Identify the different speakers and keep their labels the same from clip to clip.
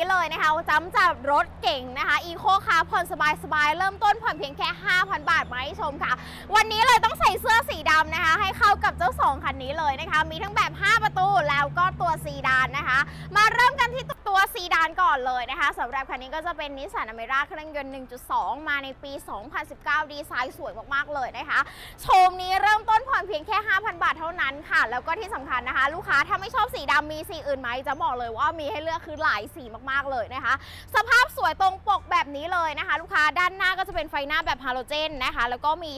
Speaker 1: นะคะจำจับรถเก่งนะคะอีโคคาร์ผ่อนสบายๆ เริ่มต้นผ่อนเพียงแค่ 5,000 บาทมาให้ชมค่ะ วันนี้เลยต้องใส่เสื้อสีดำนะคะ ให้เข้ากับเจ้าสองคันนี้เลยนะคะ มีทั้งแบบ 5 ประตูแล้วก็ตัวซีดานนะคะ มาเริ่มกันที่ ก่อนเลยนะคะสำหรับคันนี้ก็จะเป็นนิสสันอเมร่าเครื่องยนต์ 1.2 มาในปี 2019 ดีไซน์สวยมากๆเลยนะคะโชมนี้เริ่มต้นผ่อนเพียงแค่ 5,000 บาทเท่านั้นค่ะ แล้วก็ที่สำคัญนะคะ ลูกค้าถ้าไม่ชอบสีดำมีสีอื่นไหมจะบอกเลยว่ามีให้เลือกคือหลายสีมากๆเลยนะคะ สภาพสวยตรงปกแบบนี้เลยนะคะ ลูกค้าด้านหน้าก็จะเป็นไฟหน้าแบบฮาโลเจนนะคะ แล้วก็มี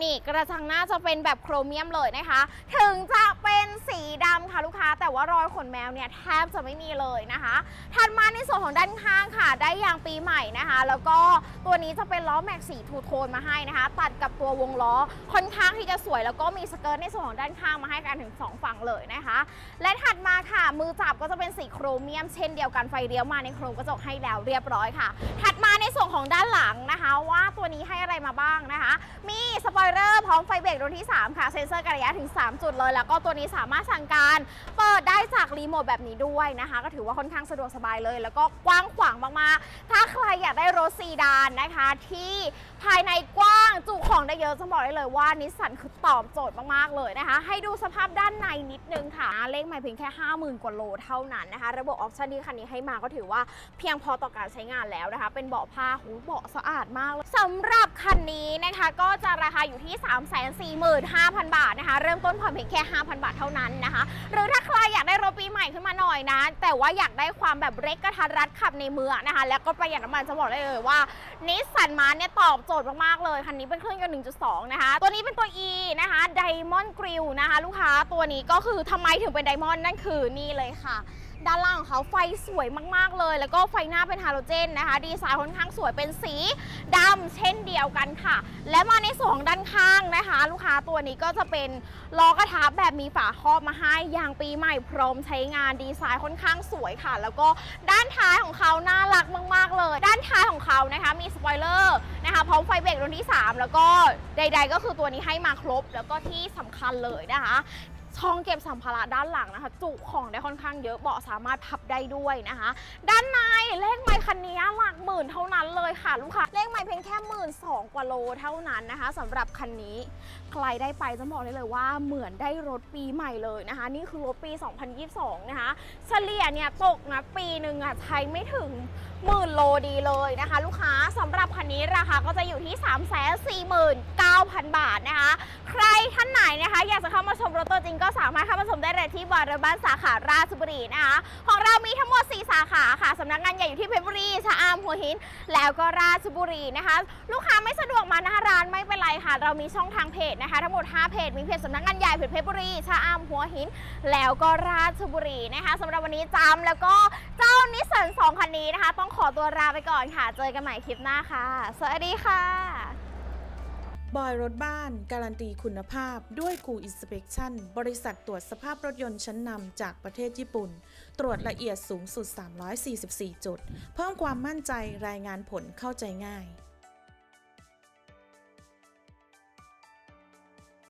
Speaker 1: นี่กระจังหน้าจะเป็นแบบโครเมียมเลยนะคะ ถึงจะเป็นสีดำค่ะลูกค้าแต่ว่ารอยขนแมวเนี่ยแทบจะไม่มีเลยนะคะถัดมาในส่วนของด้านข้างค่ะ ได้ยางปีใหม่นะคะ แล้วก็ตัวนี้จะเป็นล้อแม็กสีทูโทนมาให้นะคะ ตัดกับตัววงล้อค่อนข้างที่จะสวย แล้วก็มีสเกิร์ตในส่วนของด้านข้างมาให้กันถึง 2 ฝั่งเลยนะคะ และถัดมาค่ะ มือจับก็จะเป็นสีโครเมียมเช่นเดียวกันไฟเลี้ยวมาในโครงกระจกให้แล้วเรียบร้อยค่ะ ถัดมาในส่วนของด้านหลังนะคะ ว่าตัวนี้ให้อะไรมาบ้างนะคะ มีสปอยเลอร์พร้อมไฟเบรกดวงที่ 3 ค่ะเซ็นเซอร์กระยะถึง 3 จุดเลย แล้วก็ตัวนี้สามารถสั่งการ เปิดได้จากรีโมทแบบนี้ด้วยนะคะ ก็ถือว่าค่อนข้างสะดวกสบายเลย แล้วก็กว้างขวางมากๆ ถ้าใครอยากได้รถซีดานนะคะ ที่ภายในกว้างจุของได้เยอะจะบอกได้เลยว่านิสสันคือตอบโจทย์มากๆเลยนะคะ ให้ดูสภาพด้านในนิดนึงค่ะ เลขไม่เพียงแค่ 50,000 กว่าโลเท่านั้นนะคะ ระบบออปชันที่คันนี้ให้มาก็ถือว่าเพียงพอต่อการใช้งานแล้วนะคะ เป็นเบาะผ้าหูเบาะสะอาดมากเลยสำหรับคันนี้นะคะก็จะราคาอยู่ที่ 345,000 บาทนะคะ เริ่มต้นผ่อนเพียงแค่ 5,000 บาทเท่านั้นนะคะ หรือถ้าใครอยากได้รถ อยนะ แต่ว่าอยากได้ความแบบเร็กกระทัดรัดขับในเมืองนะคะ แล้วก็ประหยัดน้ำมันจะบอกได้เลยว่านิสสันมาเนี่ยตอบโจทย์มากๆเลย คันนี้เป็นเครื่องยนต์1.2 นะคะ ตัวนี้เป็นตัว E นะคะไดมอนด์กริลนะคะ ลูกค้าตัวนี้ก็คือทำไมถึงเป็นไดมอนด์นั่นคือนี่เลยค่ะด้านล่างของเขาไฟสวยมากๆเลย แล้วก็ไฟหน้าเป็นฮาโลเจนนะคะ ดีไซน์ค่อนข้างสวยเป็นสีดำเช่นเดียวกันค่ะ และมาในส่วนของด้านข้างนะคะ ลูกค้าตัวนี้ก็จะเป็นล้อกระทะแบบมีฝาครอบมาให้ยางปีใหม่พร้อมใช้งานดีไซน์ค่อนข้างสวยค่ะ แล้วก็ด้านท้ายของเขาน่ารักมาก ๆ เลย ด้านท้ายของเขานะคะมีสปอยเลอร์นะคะพร้อมไฟเบรกดวงที่ 3 แล้วก็ใด ๆ ก็คือตัวนี้ให้มาครบแล้วก็ที่สำคัญเลยนะคะ ช่องเก็บสัมภาระด้านหลังนะคะ จุของได้ค่อนข้างเยอะเบาะสามารถพับได้ด้วยนะคะ ด้านในเลขไมค์คันนี้หลักหมื่นเท่านั้นเลยค่ะลูกค้าเลขไมค์เพียงแค่หมื่นสองกว่าโลเท่านั้นนะคะสำหรับคันนี้ใครได้ไปจะบอกได้เลยว่าเหมือนได้รถปีใหม่เลยนะคะ นี่คือรถปี 2022 นะคะ เฉลี่ยเนี่ยตกนะปีหนึ่งอะใช้ไม่ถึงหมื่นโลดีเลยนะคะ ลูกค้าสำหรับคันนี้ราคาก็จะอยู่ที่ 3 4 9 0 0 0 บาทนะคะ ใครท่านไหนนะคะ อยากจะเข้ามาชมรถตัวจริงก็สามารถเข้ามาชมได้เลยที่บาร์บ้านสาขาราชบุรีนะคะของเรามีทั้งหมด 4 สาขาค่ะสำนักงานใหญ่อยู่ที่เพชรบุรีชะอำหัวหิน แล้วก็ราชบุรีนะคะ ลูกค้าไม่สะดวกมาหน้าร้านไม่เป็นไรค่ะ เรามีช่องทางเพจนะคะ ทั้งหมด 5 เพจมีเพจสำนักงานใหญ่เพจเพชรบุรีชะอำหัวหิน แล้วก็ราชบุรีนะคะสำหรับวันนี้จำแล้วก็เจ้านิสสัน2คันนี้นะคะ ต้องขอตัวลาไปก่อนค่ะ เจอกันใหม่คลิปหน้าค่ะ สวัสดีค่ะ
Speaker 2: บอยรถบ้านการันตีคุณภาพด้วยกูอินสเป t ชั่นบริษัทตรวจสภาพรถยนต์ชั้นนำจากประเทศญี่ปุ่น ตรวจละเอียดสูงสุด 344 จุด เพิ่มความมั่นใจรายงานผลเข้าใจง่าย